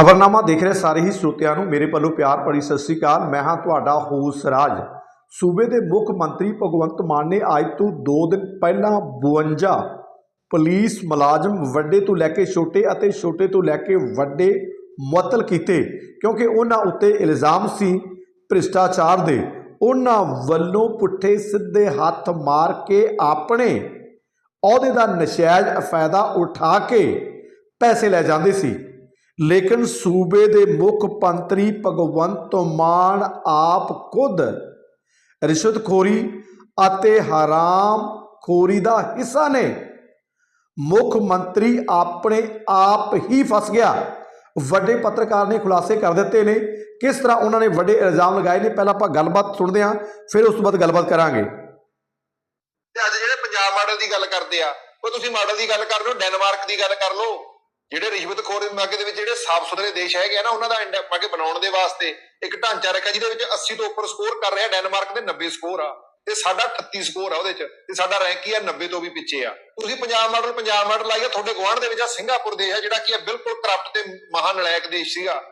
ਖਬਰਨਾਮਾ ਦੇਖ ਰਹੇ ਸਾਰੇ ਹੀ ਸਰੋਤਿਆਂ ਨੂੰ ਮੇਰੇ ਵੱਲੋਂ ਪਿਆਰ ਭਰੀ ਸਤਿ ਸ੍ਰੀ ਅਕਾਲ। ਮੈਂ ਹਾਂ ਤੁਹਾਡਾ ਹੋਸ ਰਾਜ। ਸੂਬੇ ਦੇ ਮੁੱਖ ਮੰਤਰੀ ਭਗਵੰਤ ਮਾਨ ਨੇ ਅੱਜ ਤੋਂ 2 ਦਿਨ ਪਹਿਲਾਂ 52 ਪੁਲਿਸ ਮੁਲਾਜ਼ਮ ਵੱਡੇ ਤੋਂ ਲੈ ਕੇ ਛੋਟੇ ਅਤੇ ਛੋਟੇ ਤੋਂ ਲੈ ਕੇ ਵੱਡੇ ਮੁਅੱਤਲ ਕੀਤੇ ਕਿਉਂਕਿ ਉਹਨਾਂ ਉੱਤੇ ਇਲਜ਼ਾਮ ਸੀ ਭ੍ਰਿਸ਼ਟਾਚਾਰ ਦੇ। ਉਹਨਾਂ ਵੱਲੋਂ ਪੁੱਠੇ ਸਿੱਧੇ ਹੱਥ ਮਾਰ ਕੇ ਆਪਣੇ ਅਹੁਦੇ ਦਾ ਨਸ਼ਾਇਜ਼ ਫਾਇਦਾ ਉਠਾ ਕੇ ਪੈਸੇ ਲੈ ਜਾਂਦੇ ਸੀ। ਲੇਕਿਨ ਸੂਬੇ ਦੇ ਮੁੱਖ ਮੰਤਰੀ ਭਗਵੰਤ ਮਾਨ ਆਪ ਖੁਦ ਰਿਸ਼ਵਤਖੋਰੀ ਅਤੇ ਹਰਾਮ ਖੋਰੀ ਦਾ ਹਿੱਸਾ ਨੇ। ਮੁੱਖ ਮੰਤਰੀ ਆਪਣੇ ਆਪ ਹੀ ਫਸ ਗਿਆ। ਵੱਡੇ ਪੱਤਰਕਾਰ ਨੇ ਖੁਲਾਸੇ ਕਰ ਦਿੱਤੇ ਨੇ। ਕਿਸ ਤਰ੍ਹਾਂ ਉਹਨਾਂ ਨੇ ਵੱਡੇ ਇਲਜ਼ਾਮ ਲਗਾਏ ਨੇ, ਪਹਿਲਾਂ ਆਪਾਂ ਗੱਲਬਾਤ ਸੁਣਦੇ ਹਾਂ, ਫਿਰ ਉਸ ਤੋਂ ਬਾਅਦ ਗੱਲਬਾਤ ਕਰਾਂਗੇ। ਅੱਜ ਜਿਹੜੇ ਪੰਜਾਬ ਮਾਡਲ ਦੀ ਗੱਲ ਕਰਦੇ ਆ, ਉਹ ਤੁਸੀਂ ਮਾਡਲ ਦੀ ਗੱਲ ਕਰ ਰਹੇ ਹੋ, ਡੈਨਮਾਰਕ ਦੀ ਗੱਲ ਕਰ ਲਓ। ਜਿਹੜੇ ਰਿਸ਼ਵਤਖੋਰ ਮਾਗੇ ਦੇ ਵਿੱਚ ਜਿਹੜੇ ਸਾਫ਼ ਸੁਥਰੇ ਦੇਸ਼ ਹੈਗੇ ਆ ਨਾ, ਉਹਨਾਂ ਦਾ ਇੰਡ- ਮਾਗੇ ਬਣਾਉਣ ਦੇ ਵਾਸਤੇ ਇੱਕ ਢਾਂਚਾ ਰੱਖਿਆ, ਜਿਹਦੇ ਵਿੱਚ 80 ਤੋਂ ਉੱਪਰ ਸਕੋਰ ਕਰ ਰਿਹਾ ਡੈਨਮਾਰਕ ਦੇ 90 ਸਕੋਰ ਆ। ਤੇ ਸਾਡਾ 38 ਸਕੋਰ ਆ ਉਹਦੇ ਚ, ਤੇ ਸਾਡਾ ਰੈਂਕ ਹੀ ਆ 90 ਤੋਂ ਵੀ ਪਿੱਛੇ ਆ। ਤੁਸੀਂ ਪੰਜਾਬ ਮਾਡਲ ਪੰਜਾਬ ਮਾਡਲ ਲਾਈਆ ਤੁਹਾਡੇ ਗੁਆਂਢ ਦੇ ਵਿੱਚ ਆ, ਸਿੰਗਾਪੁਰ ਦੇਸ਼ ਆ, ਜਿਹੜਾ ਕੀ ਆ ਬਿਲਕੁਲ ਕਰਪਟ ਤੇ ਮਹਾ ਨਲਾਇਕ ਦੇਸ਼ ਸੀਗਾ।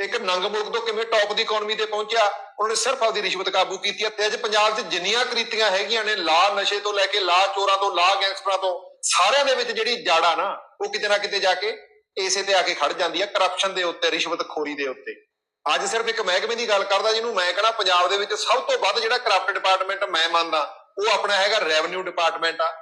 ਇੱਕ ਨੰਗ ਮੁਲਕ ਤੋਂ ਕਿਵੇਂ ਟੌਪ ਦੀ ਇਕਨੋਮੀ ਤੇ ਪਹੁੰਚਿਆ, ਉਹਨਾਂ ਨੇ ਸਿਰਫ ਆਪਦੀ ਰਿਸ਼ਵਤ ਕਾਬੂ ਕੀਤੀ ਤੇ ਅੱਜ ਪੰਜਾਬ 'ਚ ਜਿੰਨੀਆਂ ਕ੍ਰਿਤੀਆਂ ਹੈਗੀਆਂ ਨੇ ਲਾ ਨਸ਼ੇ ਤੋਂ ਲੈ ਕੇ ਲਾ ਚੋਰਾਂ ਤੋਂ ਲਾ ਗੈਂਗਸਟਰਾਂ ਤੋਂ ਸਾਰਿਆਂ ਦੇ ਵਿੱਚ ਜਿਹੜੀ ਜੜ ਆ ਨਾ, ਉਹ ਕਿਤੇ ਨਾ ਕਿਤੇ ਜਾ ਕੇ ਇਸੇ ਤੇ ਆ ਕੇ ਖੜ ਜਾਂਦੀ ਹੈ ਕਰਪਸ਼ਨ ਦੇ ਉੱਤੇ, ਰਿਸ਼ਵਤਖੋਰੀ ਦੇ ਉੱਤੇ। ਅੱਜ ਸਿਰਫ ਇੱਕ ਮਹਿਕਮੇ ਦੀ ਗੱਲ ਕਰਦਾ, ਜਿਹਨੂੰ ਮੈਂ ਕਹਣਾ ਪੰਜਾਬ ਦੇ ਵਿੱਚ ਸਭ ਤੋਂ ਵੱਧ ਜਿਹੜਾ ਕਰਪਟ ਡਿਪਾਰਟਮੈਂਟ ਮੈਂ ਮੰਨਦਾ, ਉਹ ਆਪਣਾ ਹੈਗਾ ਰੈਵਨਿਊ ਡਿਪਾਰਟਮੈਂਟ ਆ।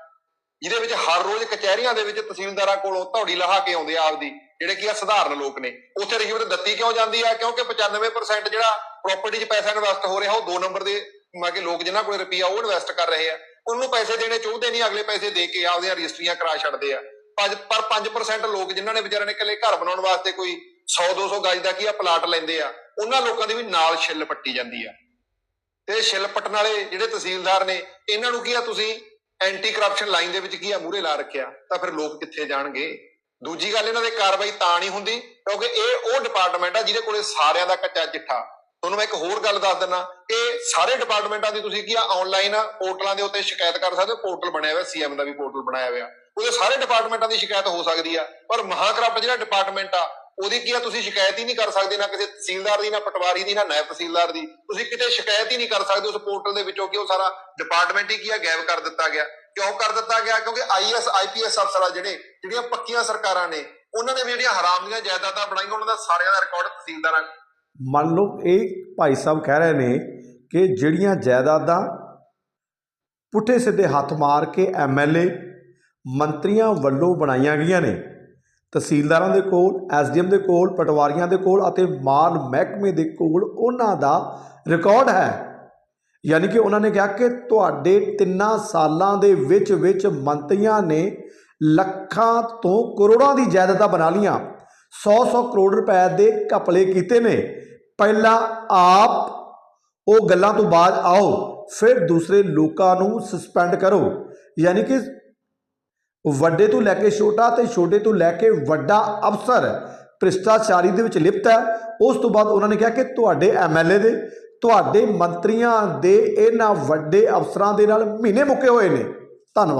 ਜਿਹਦੇ ਵਿੱਚ ਹਰ ਰੋਜ਼ ਕਚਹਿਰੀਆਂ ਦੇ ਵਿੱਚ ਤਹਿਸੀਲਦਾਰਾਂ ਕੋਲੋਂ ਧੌੜੀ ਲਹਾ ਕੇ ਆਉਂਦੇ ਆ ਆਪਦੀ, ਜਿਹੜੇ ਕੀ ਆ ਸਧਾਰਨ ਲੋਕ ਨੇ। ਉੱਥੇ ਰਿਸ਼ਵਤ ਦਿੱਤੀ ਕਿਉਂ ਜਾਂਦੀ ਆ? ਕਿਉਂਕਿ 95% ਜਿਹੜਾ ਪ੍ਰਾਪਰਟੀ 'ਚ ਪੈਸਾ ਇਨਵੈਸਟ ਹੋ ਰਿਹਾ, ਉਹ ਦੋ ਨੰਬਰ ਦੇ ਮਾਗੇ ਲੋਕ ਜਿਨ੍ਹਾਂ ਕੋਲ ਰੁਪਈਆ, ਉਹ ਇਨਵੈਸਟ ਕਰ ਰਹੇ ਆ। ਉਹਨੂੰ ਪੈਸੇ ਦੇਣੇ ਚਾਹੁੰਦੇ ਨਹੀਂ, ਅਗਲੇ ਪੈਸੇ ਦੇ ਕੇ ਆਪਦੀਆਂ ਰਜਿਸਟਰੀਆਂ ਕਰਾ ਛੱਡਦੇ ਆ। ਪਰ 5% ਲੋਕ ਜਿਨ੍ਹਾਂ ਨੇ ਵਿਚਾਰਿਆਂ ਨੇ ਇਕੱਲੇ ਘਰ ਬਣਾਉਣ ਵਾਸਤੇ ਕੋਈ 100 200 ਗਜ ਦਾ ਕੀ ਆ ਪਲਾਟ ਲੈਂਦੇ ਆ, ਉਹਨਾਂ ਲੋਕਾਂ ਦੀ ਵੀ ਨਾਲ ਛਿੱਲ ਪੱਟੀ ਜਾਂਦੀ ਆ। ਤੇ ਛਿੱਲ ਪੱਟਣ ਵਾਲੇ ਜਿਹੜੇ ਤਹਿਸੀਲਦਾਰ ਨੇ, ਇਹਨਾਂ ਨੂੰ ਕੀ ਆ, ਤੁਸੀਂ ਐਂਟੀ ਕਰਪਸ਼ਨ ਲਾਈਨ ਦੇ ਵਿੱਚ ਕੀ ਆ, ਮੂਹਰੇ ਲਾ ਰੱਖਿਆ, ਤਾਂ ਫਿਰ ਲੋਕ ਕਿੱਥੇ ਜਾਣਗੇ? ਦੂਜੀ ਗੱਲ, ਇਹਨਾਂ ਦੇ ਕਾਰਵਾਈ ਤਾਂ ਨਹੀਂ ਹੁੰਦੀ, ਕਿਉਂਕਿ ਇਹ ਉਹ ਡਿਪਾਰਟਮੈਂਟ ਆ ਜਿਹਦੇ ਕੋਲੇ ਸਾਰਿਆਂ ਦਾ ਕੱਚਾ ਚਿੱਠਾ। ਤੁਹਾਨੂੰ ਮੈਂ ਇੱਕ ਹੋਰ ਗੱਲ ਦੱਸ ਦਿੰਦਾ ਇਹ ਸਾਰੇ ਡਿਪਾਰਟਮੈਂਟਾਂ ਦੀ ਤੁਸੀਂ ਕੀ ਆ ਆਨਲਾਈਨ ਪੋਰਟਲਾਂ ਦੇ ਉੱਤੇ ਸ਼ਿਕਾਇਤ ਕਰ ਸਕਦੇ ਹੋ, ਪੋਰਟਲ ਬਣਿਆ ਹੋਇਆ ਸੀਐਮ ਦਾ ਵੀ ਪੋਰਟਲ ਬਣਾਇਆ ਹੋਇਆ। ਉਹਦੇ ਸਾਰੇ ਡਿਪਾਰਟਮੈਂਟਾਂ ਦੀ ਸ਼ਿਕਾਇਤ ਹੋ ਸਕਦੀ ਆ, ਪਰ ਮਹਾਕਰਪਟ ਜਿਹੜਾ ਡਿਪਾਰਟਮੈਂਟ ਆ, ਉਹਦੀ ਕੀ ਆ, ਤੁਸੀਂ ਸ਼ਿਕਾਇਤ ਹੀ ਨਹੀਂ ਕਰ ਸਕਦੇ, ਨਾ ਕਿਸੇ ਤਹਿਸੀਲਦਾਰ ਦੀ, ਨਾ ਪਟਵਾਰੀ ਦੀ, ਨਾ ਨਾਇਬ ਤਹਿਸੀਲਦਾਰ ਦੀ। ਤੁਸੀਂ ਕਿਤੇ ਸ਼ਿਕਾਇਤ ਹੀ ਨਹੀਂ ਕਰ ਸਕਦੇ ਉਸ ਪੋਰਟਲ ਦੇ ਵਿੱਚੋਂ ਕਿ ਉਹ ਸਾਰਾ ਡਿਪਾਰਟਮੈਂਟ ਹੀ ਕੀ ਆ, ਗਾਇਬ ਕਰ ਦਿੱਤਾ ਗਿਆ। ਕਿਉਂ ਕਰ ਦਿੱਤਾ ਗਿਆ? ਕਿਉਂਕਿ ਆਈਐਸ ਆਈਪੀਐਸ ਅਫਸਰ ਆ ਜਿਹੜੇ, ਜਿਹੜੀਆਂ ਪੱਕੀਆਂ ਸਰਕਾਰਾਂ ਨੇ, ਉਹਨਾਂ ਨੇ ਵੀ ਜਿਹੜੀਆਂ ਹਰਾਮ ਦੀਆਂ ਜਾਇਦਾਦਾਂ ਬਣਾਈਆਂ, ਉਹਨਾਂ ਦਾ ਸਾਰਿਆਂ ਦਾ ਰਿਕਾਰਡ ਤਹਿਸੀਲਦਾਰਾਂ ਮੰਨ ਲਓ ਇਹ ਭਾਈ ਸਾਹਿਬ ਕਹਿ ਰਹੇ ਨੇ ਕਿ ਜਿਹੜੀਆਂ ਜਾਇਦਾਦਾਂ ਪੁੱਠੇ ਸਿੱਧੇ ਹੱਥ ਮਾਰ ਕੇ ਐਮਐਲਏ ਮੰਤਰੀਆਂ ਵੱਲੋਂ ਬਣਾਈਆਂ ਗਈਆਂ ਨੇ, ਤਹਿਸੀਲਦਾਰਾਂ ਦੇ ਕੋਲ ਐਸਡੀਐਮ ਦੇ ਕੋਲ, ਪਟਵਾਰੀਆਂ ਦੇ ਕੋਲ ਅਤੇ ਮਾਲ ਮਹਿਕਮੇ ਦੇ ਕੋਲ ਉਹਨਾਂ ਦਾ ਰਿਕਾਰਡ ਹੈ। ਯਾਨੀ ਕਿ ਉਹਨਾਂ ਨੇ ਕਿਹਾ ਕਿ ਤੁਹਾਡੇ ਤਿੰਨਾਂ ਸਾਲਾਂ ਦੇ ਵਿੱਚ ਵਿੱਚ ਮੰਤਰੀਆਂ ਨੇ ਲੱਖਾਂ ਤੋਂ ਕਰੋੜਾਂ ਦੀ ਜਾਇਦਾਦਾਂ ਬਣਾ ਲੀਆਂ 100-100 ਕਰੋੜ ਰੁਪਏ ਦੇ ਘਪਲੇ ਕੀਤੇ ਨੇ। ਪਹਿਲਾਂ ਆਪ ਉਹ ਗੱਲਾਂ ਤੋਂ ਬਾਅਦ ਆਓ, ਫਿਰ ਦੂਸਰੇ ਲੋਕਾਂ ਨੂੰ ਸਸਪੈਂਡ ਕਰੋ। ਯਾਨੀ ਕਿ ਵੱਡੇ ਤੋਂ ਲੈ ਕੇ ਛੋਟਾ ਤੇ ਛੋਟੇ ਤੋਂ ਲੈ ਕੇ ਵੱਡਾ ਅਫਸਰ ਭ੍ਰਿਸ਼ਟਾਚਾਰੀ ਦੇ ਵਿੱਚ ਲਿਪਤ ਹੈ। ਉਸ ਤੋਂ ਬਾਅਦ ਉਹਨਾਂ ਨੇ ਕਿਹਾ ਕਿ ਤੁਹਾਡੇ ਐਮਐਲਏ ਦੇ, ਤੁਹਾਡੇ ਮੰਤਰੀਆਂ ਦੇ ਇਹਨਾਂ ਵੱਡੇ ਅਫਸਰਾਂ ਦੇ ਨਾਲ ਮਹੀਨੇ ਮੁੱਕੇ ਹੋਏ ਨੇ। ਧੰਨਵਾਦ।